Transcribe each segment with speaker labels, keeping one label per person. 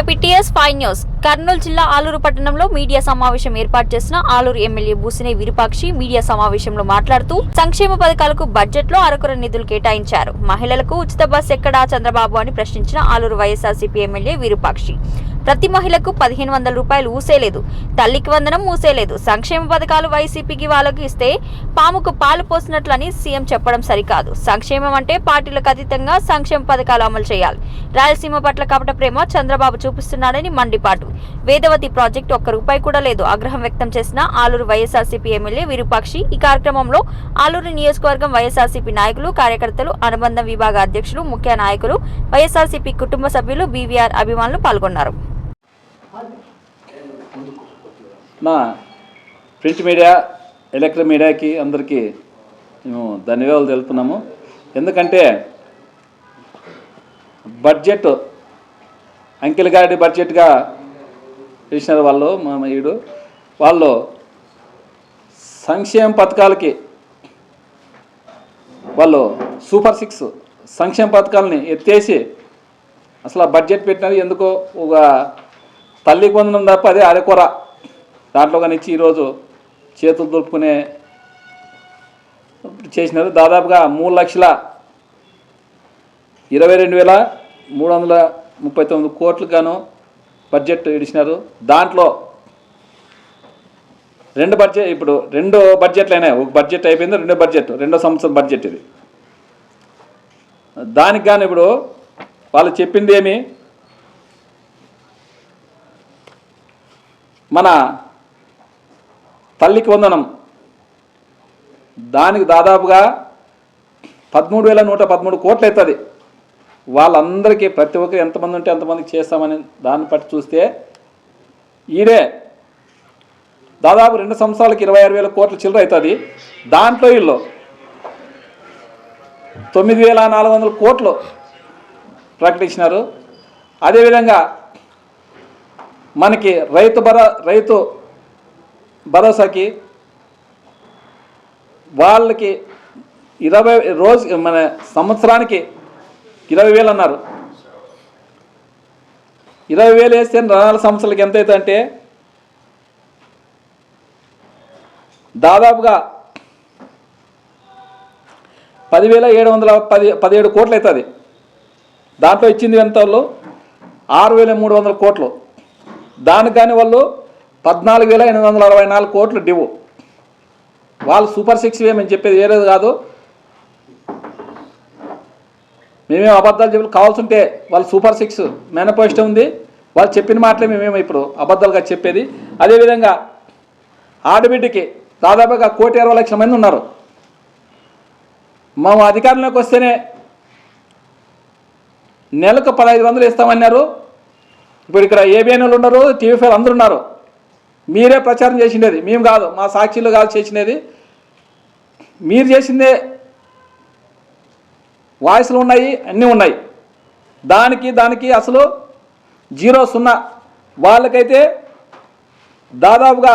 Speaker 1: Welcome APTS five news. Kurnool జిల్లా ఆలూరు పట్టణంలో media సమావేశం ఏర్పాటు చేసిన ఆలూరు ఎమ్మెల్యే బూసినే విరూపాక్షి మీడియా సమావేశంలో మాట్లాడుతూ సంక్షేమ పథకాలకు బడ్జెట్లో అరకొర నిధులు కేటాయించారు. మహిళలకు ఉచిత బస్ ఎక్కడా చంద్రబాబు అని ప్రశ్నించిన ఆలూరు వైఎస్ఆర్సీపీ ఎమ్మెల్యే విరూపాక్షి. ప్రతి మహిళకు పదిహేను వందల రూపాయలు ఊసేలేదు. తల్లికి వందనం ఊసేలేదు. సంక్షేమ పథకాలు వైసీపీకి వాళ్ళకు ఇస్తే పాముకు పాలు పోసినట్లని సీఎం చెప్పడం సరికాదు. సంక్షేమం అంటే పార్టీలకు అతీతంగా సంక్షేమ పథకాలు అమలు చేయాలి. రాయలసీమ పట్ల కపట ప్రేమ చంద్రబాబు చూపిస్తున్నాడని మండిపాటు. వేదవతి ప్రాజెక్టు ఒక్క రూపాయి కూడా లేదు. ఆగ్రహం వ్యక్తం చేసిన ఆలూరు వైఎస్ఆర్సీపీ ఎమ్మెల్యే విరూపాక్షి ఈ కార్యక్రమంలో ఆలూరు నియోజకవర్గం వైఎస్ఆర్సీపీ నాయకులు కార్యకర్తలు అనుబంధ విభాగ అధ్యక్షులు ముఖ్య నాయకులు వైఎస్ఆర్సీపీ కుటుంబ సభ్యులు బీవీఆర్ అభిమానులు పాల్గొన్నారు.
Speaker 2: మా ప్రింట్ మీడియా ఎలక్ట్రిక్ మీడియాకి అందరికీ మేము ధన్యవాదాలు తెలుపుతున్నాము. ఎందుకంటే బడ్జెట్ అంకిల్ గారి బడ్జెట్గా చేసినారు వాళ్ళు మా ఈడు. వాళ్ళు సంక్షేమ పథకాలకి వాళ్ళు సూపర్ సిక్స్ సంక్షేమ పథకాలని ఎత్తేసి అసలు బడ్జెట్ పెట్టినది ఎందుకో ఒక తల్లి పొందడం తప్ప అదే అరకొర దాంట్లో కానీ ఇచ్చి ఈరోజు చేతులు దులుపుకునే చేసినారు. దాదాపుగా మూడు లక్షల ఇరవై రెండు వేల మూడు వందల ముప్పై తొమ్మిది కోట్లుగాను బడ్జెట్ ఇడిచినారు. దాంట్లో రెండు బడ్జెట్ ఇప్పుడు రెండు బడ్జెట్లు అయినాయి. ఒక బడ్జెట్ అయిపోయింది రెండో బడ్జెట్. రెండో సంవత్సరం బడ్జెట్ ఇది. దానికి గాను ఇప్పుడు వాళ్ళు చెప్పింది ఏమి? మన తల్లికి వందనం. దానికి దాదాపుగా పదమూడు వేల నూట పదమూడు కోట్లు అవుతుంది. వాళ్ళందరికీ ప్రతి ఒక్కరు ఎంతమంది ఉంటే ఎంతమందికి చేస్తామని దాన్ని బట్టి చూస్తే ఈడే దాదాపు రెండు సంవత్సరాలకి ఇరవై ఆరు వేల కోట్ల చిల్లర అవుతుంది. దాంట్లో వీళ్ళు తొమ్మిది వేల నాలుగు వందల కోట్లు ప్రకటించినారు. అదేవిధంగా మనకి రైతు భరో రైతు భరోసాకి వాళ్ళకి ఇరవై రోజు మన సంవత్సరానికి ఇరవై వేలు అన్నారు. ఇరవై వేలు వేస్తే నాలుగు సంవత్సరాలకి ఎంత అవుతుంది అంటే దాదాపుగా పదివేల ఏడు వందల పది పదిహేడు కోట్లు అవుతుంది. దాంట్లో ఇచ్చింది ఎంత వాళ్ళు ఆరు వేల మూడు వందల కోట్లు. దానికి కానీ వాళ్ళు పద్నాలుగు వేల ఎనిమిది వందల అరవై నాలుగు కోట్లు డివు. వాళ్ళు సూపర్ సిక్స్ ఏమని చెప్పేది వేరేది కాదు. మేమేం అబద్ధాలు చెప్పి కావాల్సి ఉంటే వాళ్ళు సూపర్ సిక్స్ మేనిఫెస్టో ఉంది. వాళ్ళు చెప్పిన మాటలే మేమేమో ఇప్పుడు అబద్ధాలుగా చెప్పేది. అదేవిధంగా ఆడబిడ్డకి దాదాపుగా కోటి ఇరవై లక్షల మంది ఉన్నారు. మేము అధికారంలోకి వస్తేనే నెలకు పదహైదు వందలు ఇస్తామన్నారు. ఇప్పుడు ఇక్కడ ఏబిఎన్ఎల్ ఉన్నారు టీవీ ఫైవ్ ఉన్నారు. మీరే ప్రచారం చేసిండేది. మేము కాదు మా సాక్షిలు కాదు చేసినది మీరు చేసిందే వాయిస్లు ఉన్నాయి అన్నీ ఉన్నాయి. దానికి దానికి అసలు జీరో సున్నా. వాళ్ళకైతే దాదాపుగా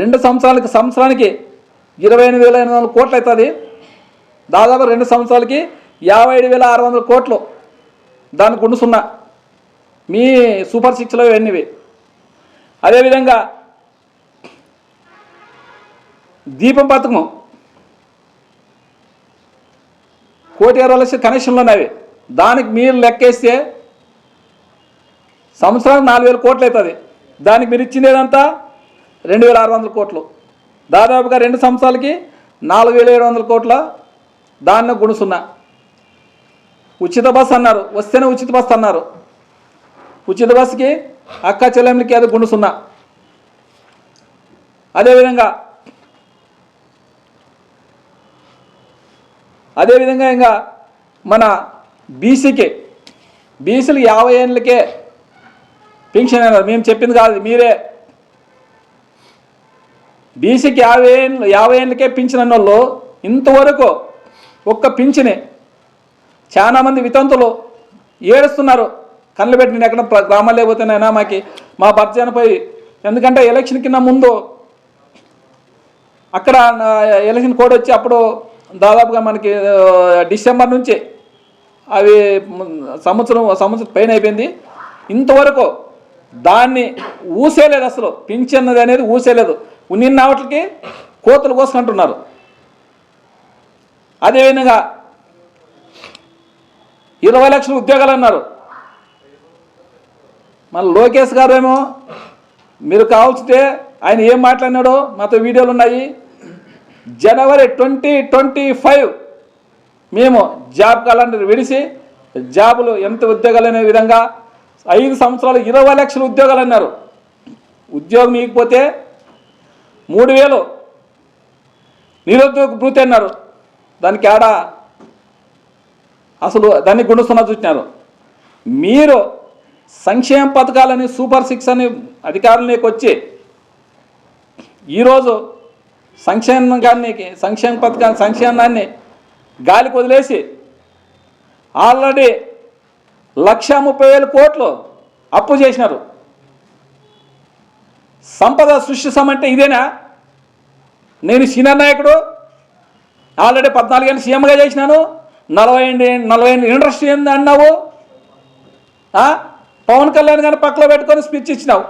Speaker 2: రెండు సంవత్సరాలకి సంవత్సరానికి ఇరవై ఎనిమిది వేల ఎనిమిది వందల కోట్లు అవుతుంది. దాదాపు రెండు సంవత్సరాలకి యాభై ఏడు వేల ఆరు వందల కోట్లు. దానికి గుండు సున్నా. మీ సూపర్ సిక్స్లో ఇవన్నీవి అదేవిధంగా దీపం పథకం కోటి ఇరవై లక్షల కనెక్షన్లు ఉన్నవి. దానికి మీరు లెక్కేస్తే సంవత్సరానికి నాలుగు వేల కోట్లు అవుతుంది. దానికి మీరు ఇచ్చిందేదంతా రెండు వేల ఆరు వందల కోట్లు. దాదాపుగా రెండు సంవత్సరాలకి నాలుగు వేల ఏడు వందల కోట్ల దాన్ని గుణసున్నా ఉచిత బస్ అన్నారు. వస్తేనే ఉచిత బస్ అన్నారు. ఉచిత బస్సుకి అక్క చెల్లెమ్మకి అది గుండు సున్నా. అదేవిధంగా అదేవిధంగా ఇంకా మన బీసీకి బీసీలు యాభై ఏళ్ళకే పెన్షన్ అన్నారు. మేము చెప్పింది కాదు మీరే. బీసీకి యాభై ఏళ్ళు యాభై ఏళ్ళకే పింఛన్ అన్న వాళ్ళు ఇంతవరకు ఒక్క పింఛనే చాలామంది వితంతులు ఏడుస్తున్నారు. కళ్ళు పెట్టి నేను ఎక్కడ ప్ర- గ్రామాలు లేకపోతేనైనా మాకి మా భర్త చనిపోయి ఎందుకంటే ఎలక్షన్ కింద ముందు అక్కడ ఎలక్షన్ కోడ్ వచ్చి అప్పుడు దాదాపుగా మనకి డిసెంబర్ నుంచి అవి సంవత్సరం సంవత్సరం పైన అయిపోయింది. ఇంతవరకు దాన్ని ఊసేయలేదు అసలు. పింఛన్ అనేది ఊసేయలేదు నిన్న వాటికి కోతలు కోసుకుంటున్నారు అదేవిధంగా ఇరవై లక్షల ఉద్యోగాలు అన్నారు. మన లోకేష్ గారు ఏమో మీరు కావాల్సితే ఆయన ఏం మాట్లాడినాడో మాతో వీడియోలు ఉన్నాయి. జనవరి ట్వంటీ ట్వంటీ ఫైవ్ మేము జాబ్ క్యాలెండర్ విడిసి జాబులు ఎంత ఉద్యోగాలు అనే విధంగా ఐదు సంవత్సరాలు ఇరవై లక్షల ఉద్యోగాలు అన్నారు. ఉద్యోగం ఇకపోతే మూడు వేలు నిరుద్యోగ భృతి అన్నారు. దానికి ఆడ అసలు దాన్ని గుండుస్తున్నా చూసినారు. మీరు సంక్షేమ పథకాలని సూపర్ సిక్స్ అని అధికారంలోకి వచ్చి ఈరోజు సంక్షేమానికి సంక్షేమ పథకాన్ని సంక్షేమాన్ని గాలికి వదిలేసి ఆల్రెడీ లక్ష ముప్పై వేల కోట్లు అప్పు చేసినారు. సంపద సృష్టిస్తామంటే ఇదేనా? నేను సీనియర్ నాయకుడు ఆల్రెడీ పద్నాలుగేళ్ళు సీఎంగా చేసినాను. నలభై ఏంటి నలభై ఏంటి ఇండస్ట్రీ ఏంది అన్నావు? పవన్ కళ్యాణ్ గారిని పక్కలో పెట్టుకొని స్పీచ్ ఇచ్చినావు.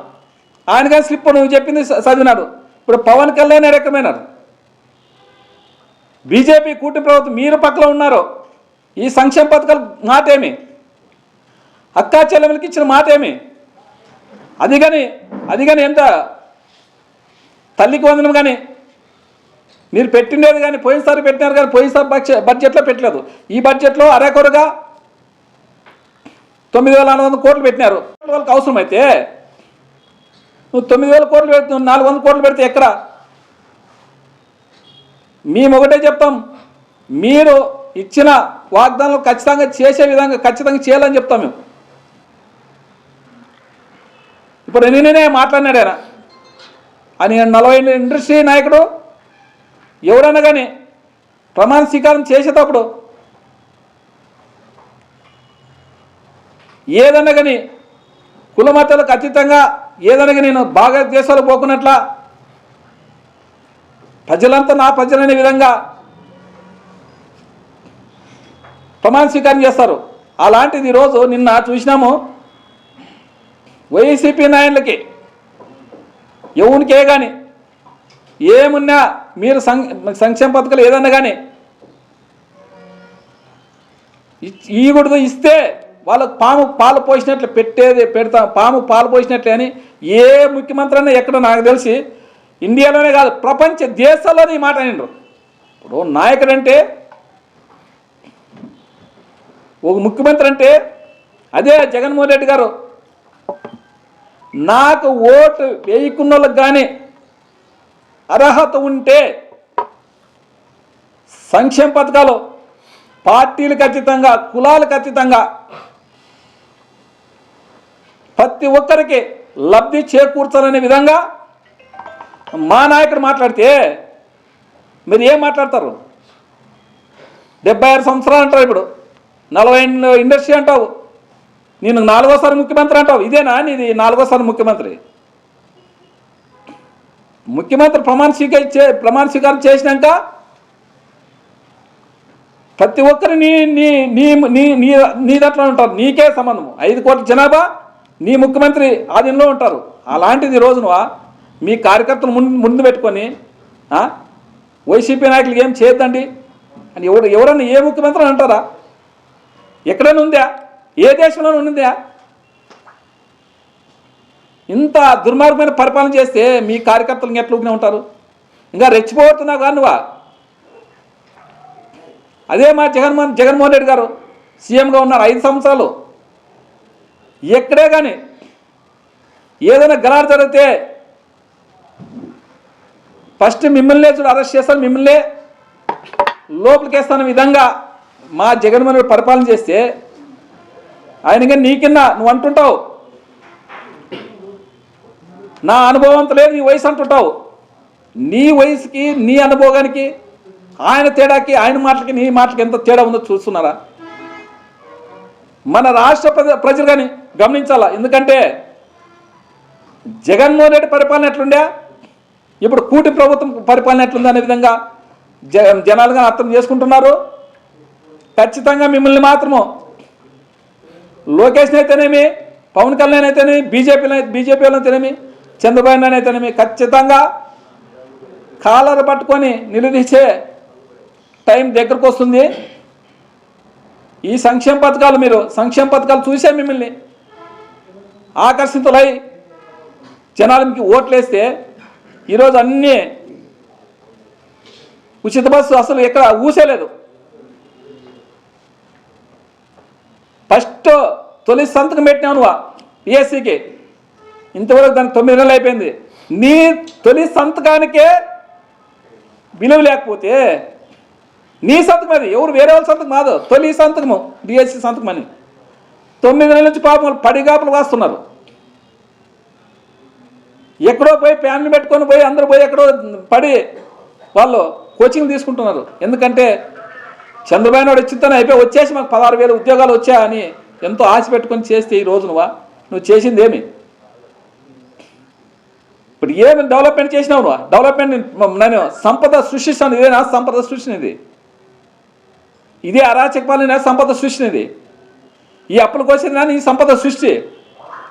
Speaker 2: ఆయన కానీ స్లిప్ నువ్వు చెప్పింది చదివినాడు. ఇప్పుడు పవన్ కళ్యాణ్ రకమైనారు బీజేపీ కూటమి ప్రభుత్వం మీరు పక్కలో ఉన్నారు. ఈ సంక్షేమ పథకాలు మాట ఏమి అక్కా చెల్లెములకి ఇచ్చిన మాట ఏమి అది కానీ అది కానీ ఎంత? తల్లికి వందనం కానీ మీరు పెట్టిండేది కానీ పోయినసారి పెట్టినారు కానీ పోయినసారి బడ్జెట్ బడ్జెట్లో పెట్టలేదు. ఈ బడ్జెట్లో అరేకొరగా తొమ్మిది వేల నాలుగు వందల కోట్లు పెట్టినారు. వాళ్ళకి అవసరమైతే నువ్వు తొమ్మిది వేల కోట్లు పెడుతు నాలుగు వందల కోట్లు పెడితే ఎక్కడ? మేము ఒకటే చెప్తాం. మీరు ఇచ్చిన వాగ్దానాలు ఖచ్చితంగా చేసే విధంగా ఖచ్చితంగా చేయాలని చెప్తాం మేము. ఇప్పుడు నేనే మాట్లాడినాడు ఆయన. అని నలభై ఇండస్ట్రీ నాయకుడు. ఎవరైనా కానీ ప్రమాణ స్వీకారం చేసేటప్పుడు ఏదన్నా కానీ కులమతాలకు అతీతంగా ఏదన్నా కానీ నేను భారతదేశాలు పోకున్నట్ల ప్రజలంతా నా ప్రజలనే విధంగా ప్రమాణ స్వీకారం చేస్తారు. అలాంటిది ఈరోజు నిన్న చూసినాము. వైసీపీ నాయకులకి ఎవరికే కానీ ఏమున్నా మీరు సంక్షేమ పథకాలు ఏదన్నా కానీ ఈగుడుతో ఇస్తే వాళ్ళకు పాము పాలు పోసినట్లు పెట్టేది పెడతాం పాము పాలు పోసినట్లే అని ఏ ముఖ్యమంత్రి అయినా ఎక్కడ నాకు తెలిసి ఇండియాలోనే కాదు ప్రపంచ దేశాల్లోనే ఈ మాట అనిండ్రు. ఇప్పుడు నాయకుడు అంటే ఒక ముఖ్యమంత్రి అంటే అదే జగన్మోహన్ రెడ్డి గారు. నాకు ఓటు వేయకున్న వాళ్ళకి కానీ అర్హత ఉంటే సంక్షేమ పథకాలు పార్టీలు ఖచ్చితంగా కులాలు ఖచ్చితంగా ప్రతి ఒక్కరికి లబ్ధి చేకూర్చాలనే విధంగా మా నాయకుడు మాట్లాడితే మీరు ఏం మాట్లాడతారు? డెబ్బై ఆరు సంవత్సరాలు అంటారు ఇప్పుడు. నలభై ఇండస్ట్రీ అంటావు. నేను నాలుగోసారి ముఖ్యమంత్రి అంటావు. ఇదేనా? నీది నాలుగోసారి ముఖ్యమంత్రి. ముఖ్యమంత్రి ప్రమాణ స్వీకారం చే ప్రమాణ స్వీకారం చేసినాక ప్రతి ఒక్కరు నీ నీ నీ నీ నీ నీ ఉంటారు. నీకే సంబంధం ఐదు కోట్ల జనాభా నీ ముఖ్యమంత్రి ఆధీనంలో ఉంటారు. అలాంటిది రోజున మీ కార్యకర్తలు ముందు ముందు పెట్టుకొని వైసీపీ నాయకులు ఏం చేయొద్దండి? అని ఎవరు ఎవరన్నా ఏ ముఖ్యమంత్రి అంటారా? ఎక్కడైనా ఉందా? ఏ దేశంలోనూ ఉందా? ఇంత దుర్మార్గమైన పరిపాలన చేస్తే మీ కార్యకర్తలు ఎట్లా ఉంటారు? ఇంకా రెచ్చిపోతున్నావు కానీ నువ్వా? అదే మా జగన్మోహన్ జగన్మోహన్ రెడ్డి గారు సీఎంగా ఉన్నారు ఐదు సంవత్సరాలు. ఎక్కడే కానీ ఏదైనా గలాడు జరిగితే ఫస్ట్ మిమ్మల్నే చూడు అరెస్ట్ చేస్తాను మిమ్మల్నే లోపలికేస్తాను విధంగా మా జగన్మోహన్ రెడ్డి పరిపాలన చేస్తే ఆయనగా కింద నువ్వు అంటుంటావు. నా అనుభవం అంత లేదు నీ వయసు అంటుంటావు. నీ వయసుకి నీ అనుభవానికి ఆయన తేడాకి ఆయన మాటలకి నీ మాటలకి ఎంత తేడా ఉందో చూస్తున్నారా? మన రాష్ట్ర ప్రజ ప్రజలు కానీ గమనించాలా? ఎందుకంటే జగన్మోహన్ రెడ్డి పరిపాలన ఎట్లుండే? ఇప్పుడు కూటి ప్రభుత్వం పరిపాలన ఎట్లుంది అనే విధంగా జ జనాలుగా అర్థం చేసుకుంటున్నారు. ఖచ్చితంగా మిమ్మల్ని మాత్రము లోకేష్ అయితేనేమి పవన్ కళ్యాణ్ అయితేనేమి బీజేపీలో బీజేపీ అయితేనేమి చంద్రబాబు నాయుడు అయితేనేమి ఖచ్చితంగా కాలర్ పట్టుకొని నిలదీసే టైం దగ్గరకు వస్తుంది. ఈ సంక్షేమ పథకాలు మీరు సంక్షేమ పథకాలు చూసే మిమ్మల్ని ఆకర్షితులై జనాలు మీకు ఓట్లేస్తే ఈరోజు అన్నీ ఉచిత బస్సు అసలు ఎక్కడ ఊసేలేదు. ఫస్ట్ తొలి సంతకం పెట్టినావు నువ్వు పిఎస్సికి ఇంతవరకు దానికి తొమ్మిది నెలలు అయిపోయింది. నీ తొలి సంతకానికే విలువ లేకపోతే నీ సంతకం అది. ఎవరు వేరే వాళ్ళ సంతకం కాదు. తొలి సంతకము డిఎస్సి సంతకం అని. తొమ్మిది నెలల నుంచి పాపం వాళ్ళు పడిగాపులు వాస్తున్నారు ఎక్కడో పోయి ప్యాన్లు పెట్టుకొని పోయి అందరూ పోయి ఎక్కడో పడి వాళ్ళు కోచింగ్ తీసుకుంటున్నారు. ఎందుకంటే చంద్రబాబు నాయుడు వచ్చిందని అయిపోయి వచ్చేసి మాకు పదహారు వేల ఉద్యోగాలు వచ్చా అని ఎంతో ఆశ పెట్టుకొని చేస్తే ఈ రోజు నువ్వు చేసింది ఏమి? ఇప్పుడు ఏమి డెవలప్మెంట్ చేసినావు నువ్వు? డెవలప్మెంట్ నేను సంపద సృష్టిస్తాను. ఇదేనా సంపద సృష్టినిది ఇదే. అరాచక పాలన సంపద సృష్టినిది ఈ అప్పుల కోసం ఈ సంపద సృష్టి.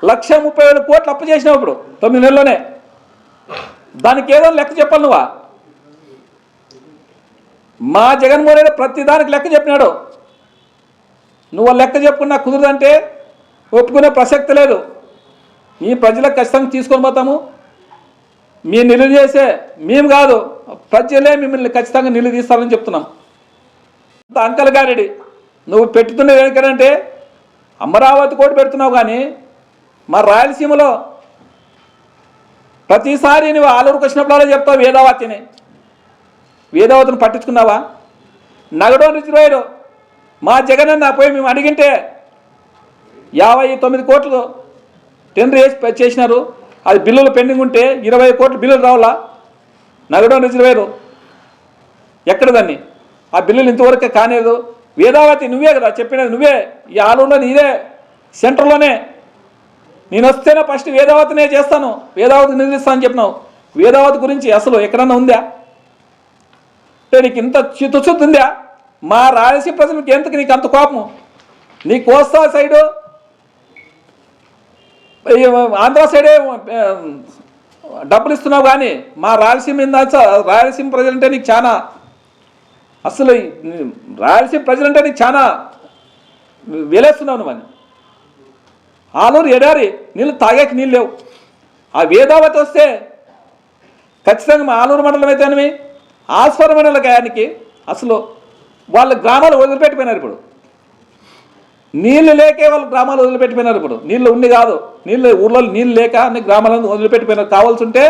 Speaker 2: లక్ష ముప్పై వేల కోట్లు అప్పు చేసినావు ఇప్పుడు తొమ్మిది నెలలోనే దానికి ఏదో లెక్క చెప్పాలి నువ్వా? మా జగన్మోహన్ రెడ్డి ప్రతి దానికి లెక్క చెప్పినాడు. నువ్వు లెక్క చెప్పుకున్నా కుదరదంటే ఒప్పుకునే ప్రసక్తి లేదు. ఈ ప్రజలకు ఖచ్చితంగా తీసుకొని పోతాము. మీ నిలువ చేసే మేము కాదు ప్రజలే మిమ్మల్ని ఖచ్చితంగా నిలువ చెప్తున్నాం. అంత అంకల్ గారెడి నువ్వు పెట్టుతున్న ఏంటంటే అమరావతి కోటి పెడుతున్నావు కానీ మా రాయలసీమలో ప్రతిసారి నువ్వు ఆలూరుకు వచ్చినప్పుడు చెప్తావు వేదావతిని. వేదావతిని పట్టించుకున్నావా? నగడో రిజర్వాయరు మా జగనన్న పోయి మేము అడిగింటే యాభై తొమ్మిది కోట్లు టెండర్ వేసి చేసినారు. అది బిల్లులు పెండింగ్ ఉంటే ఇరవై కోట్లు బిల్లులు రావాలా? నగడో రిజర్వేరు ఎక్కడ దాన్ని? ఆ బిల్లులు ఇంతవరకు కానేదు. వేదావతి నువ్వే కదా చెప్పినది నువ్వే. ఈ ఆలూరులో నీదే. సెంటర్లోనే నేను వస్తేనే ఫస్ట్ వేదావతినే చేస్తాను. వేదావతి నిధులిస్తాను అని చెప్పినావు. వేదావతి గురించి అసలు ఎక్కడన్నా ఉందా? అంటే నీకు ఇంత చిత్తశుద్ధి ఉందా? మా రాయలసీమ ప్రజలకు ఎందుకు నీకు అంత కోపము? నీ కోస్తా సైడు ఆంధ్ర సైడే డబ్బులు ఇస్తున్నావు కానీ మా రాయలసీమ రాయలసీమ ప్రజలంటే నీకు చాలా అసలు రాయలసీమ ప్రజలంటే నీకు చాలా వేలేస్తున్నావు నువ్వని ఆలూరు ఎడారి నీళ్ళు తాగేకి నీళ్ళు లేవు. ఆ వేదావతి వస్తే ఖచ్చితంగా మా ఆలూరు మండలం అయితేనేమి ఆస్వర మండలకాయానికి అసలు వాళ్ళ గ్రామాలు వదిలిపెట్టిపోయినారు ఇప్పుడు. నీళ్ళు లేకే వాళ్ళు గ్రామాలు వదిలిపెట్టిపోయినారు ఇప్పుడు. నీళ్ళు ఉండి కాదు. నీళ్ళు ఊర్లో నీళ్ళు లేక అన్ని గ్రామాలను వదిలిపెట్టిపోయినారు. కావాల్సి ఉంటే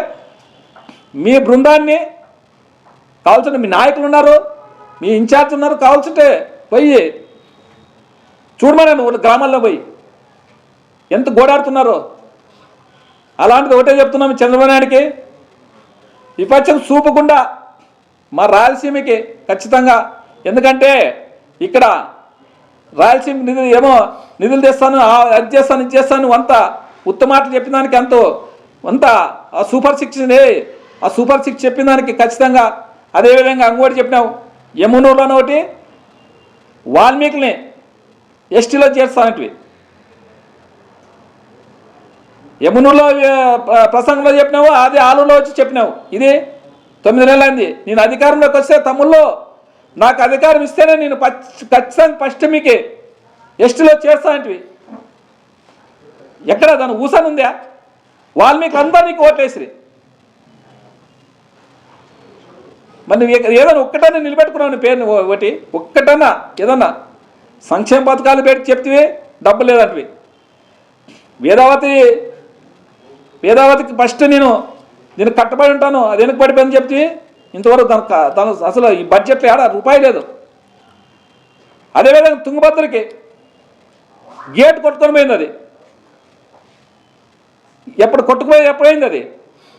Speaker 2: మీ బృందాన్ని కావాల్సిన మీ నాయకులు ఉన్నారు మీ ఇన్ఛార్జ్ ఉన్నారు కావాల్సింటే పోయి చూడమని నువ్వు గ్రామాల్లో పోయి. ఎంత గోడాడుతున్నారు. అలాంటిది ఒకటే చెప్తున్నాం చంద్రబాబు నాయుడికి. విపక్షం చూపకుండా మా రాయలసీమకి ఖచ్చితంగా. ఎందుకంటే ఇక్కడ రాయలసీమ నిధులు ఏమో నిధులు తెస్తాను ఆ- అది చేస్తాను ఇది చేస్తాను అంత ఉత్తమాటలు చెప్పిన దానికి ఎంతో అంత ఆ సూపర్ సిక్స్ ఆ సూపర్ సిక్స్ చెప్పిన దానికి ఖచ్చితంగా అదేవిధంగా అంగోటి చెప్పినావు. యమునూరులోనే ఒకటి వాల్మీకిని ఎస్టీలో చేస్తానంటివి యమునూరులో ప్రసంగంలో చెప్పినావు అది ఆలూరులో వచ్చి చెప్పినావు. ఇది తొమ్మిది నెలలు నేను అధికారంలోకి వస్తే తమ్ముళ్ళు నాకు అధికారం ఇస్తేనే నేను ఖచ్చితంగా ఫస్ట్ మీకు ఎస్టీలో చేస్తానంటివి ఎక్కడ దాని ఊసన్ ఉందా? వాల్మీకి అందరూ నీకు ఓట్లేసిరి మరి ఏదైనా ఒక్కటన్నా నిలబెట్టుకున్నావు నీ పేరుని ఒకటి ఒక్కటన్నా ఏదన్నా సంక్షేమ పథకాలు పెట్టి చెప్తివి డబ్బు లేదంటివి. వేదావతి వేదావతికి ఫస్ట్ నేను నేను కట్టబడి ఉంటాను అది వెనక పడిపోయిందని చెప్తే ఇంతవరకు తన తన అసలు ఈ బడ్జెట్లో ఏడా రూపాయి లేదు. అదేవిధంగా తుంగభద్రకి గేట్ కొట్టుకొని పోయింది అది. ఎప్పుడు కొట్టుకుపోయి ఎప్పుడైంది అది?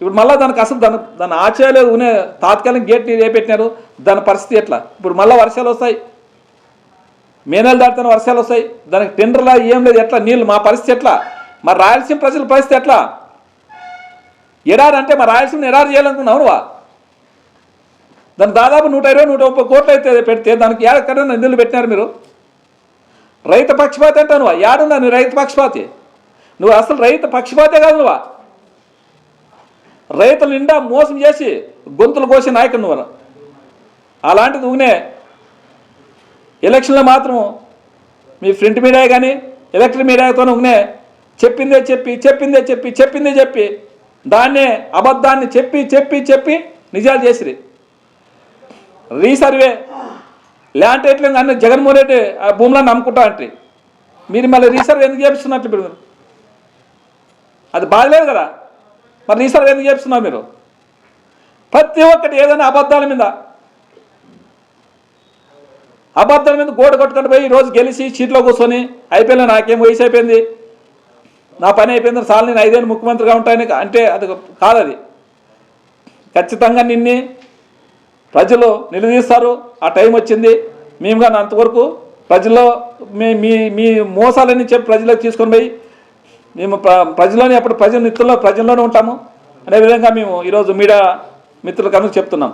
Speaker 2: ఇప్పుడు మళ్ళీ దానికి అసలు దాని దాని ఆచర్యలేదు ఉనే తాత్కాలిక గేట్ ఏ పెట్టినారు? దాని పరిస్థితి ఎట్లా? ఇప్పుడు మళ్ళీ వర్షాలు వస్తాయి. మే నెల వర్షాలు వస్తాయి. దానికి టెండర్లా ఏం లేదు ఎట్లా? నీళ్ళు మా పరిస్థితి ఎట్లా? మా రాయలసీమ ప్రజల పరిస్థితి ఎట్లా? ఎడారి అంటే మా రాయలసీమని ఎడారి చేయాలనుకున్నావు నువ్వా? దాని దాదాపు నూట ఇరవై నూట ముప్పై కోట్లు అయితే పెడితే దానికి ఏడక్కడన్నా నిధులు పెట్టినారు మీరు? రైతు పక్షపాతి అంటే నువ్వు. ఏడున్నా నువ్వు రైతు పక్షపాతి? నువ్వు అసలు రైతు పక్షపాతే కాదు నువ్వు. రైతుల నిండా మోసం చేసి గొంతులు కోసే నాయకుడు నువ్వు. అలాంటిది ఊనే ఎలక్షన్లో మాత్రం మీ ప్రింట్ మీడియా కానీ ఎలక్ట్రిక్ మీడియాతో ఊనే చెప్పిందే చెప్పి చెప్పిందే చెప్పి చెప్పిందే చెప్పి దాన్నే అబద్ధాన్ని చెప్పి చెప్పి చెప్పి నిజాలు చేసిరి. రీసర్వే ల్యాండ్ రేట్లు అన్ని జగన్మోహన్ రెడ్డి ఆ భూములను నమ్ముకుంటా అంటే మీరు మళ్ళీ రీసర్వే ఎందుకు చేపిస్తున్నట్లు ఇప్పుడు మీరు? అది బాగలేదు కదా? మరి రీసర్వే ఎందుకు చేపిస్తున్నారు మీరు? ప్రతి ఒక్కటి ఏదైనా అబద్ధాల మీద. అబద్ధాల మీద గోడ కొట్టుకొని పోయి ఈరోజు రోజు గెలిచి సీట్లో కూర్చొని అయిపోయింది నాకేం వయసు అయిపోయింది. నా పని అయిపోయింది సార్ నేను ఐదేళ్ళు ముఖ్యమంత్రిగా ఉంటాను. అంటే అది కాదు అది. ఖచ్చితంగా నిన్నే ప్రజలు నిలదీస్తారు. ఆ టైం వచ్చింది. మేము కానీ అంతవరకు ప్రజల్లో మీ మీ మీ మోసాలని చెప్పి ప్రజలకు తీసుకొని పోయి మేము ప్ర ప్రజల్లోనే అప్పుడు ప్రజల నిత్యంలో ప్రజల్లోనే ఉంటాము. అనే విధంగా మేము ఈరోజు మీడియా మిత్రులకు అందరూ చెప్తున్నాం.